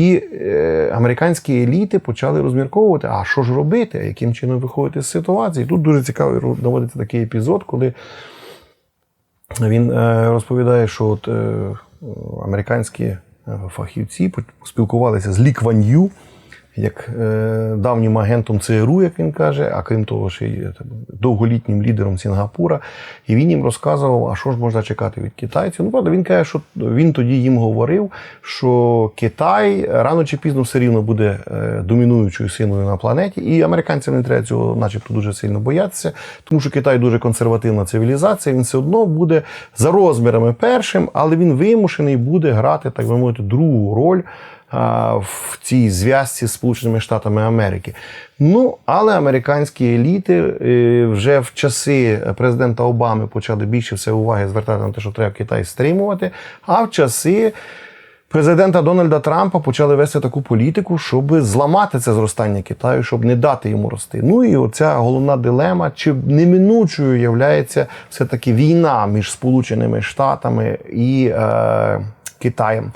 І е, американські еліти почали розмірковувати, а що ж робити, яким чином виходити з ситуації. Тут дуже цікаво доводиться такий епізод, коли він е, розповідає, що от, е, американські е, фахівці спілкувалися з Лі Кван Ю, як е, давнім агентом ЦРУ, як він каже, а крім того, ще й е, довголітнім лідером Сінгапура. І він їм розказував, а що ж можна чекати від китайців. Ну, правда, він каже, що він тоді їм говорив, що Китай рано чи пізно все рівно буде е, домінуючою силою на планеті, і американцям не треба цього, начебто, дуже сильно боятися, тому що Китай дуже консервативна цивілізація. Він все одно буде за розмірами першим, але він вимушений буде грати, так би мовити, другу роль в цій зв'язці з Сполученими Штатами Америки. Ну, але американські еліти е, вже в часи президента Обами почали більше все уваги звертати на те, що треба Китай стримувати. А в часи президента Дональда Трампа почали вести таку політику, щоб зламати це зростання Китаю, щоб не дати йому рости. Ну і оця головна дилема, чи неминучою являється все-таки війна між Сполученими Штатами і е, Китаєм.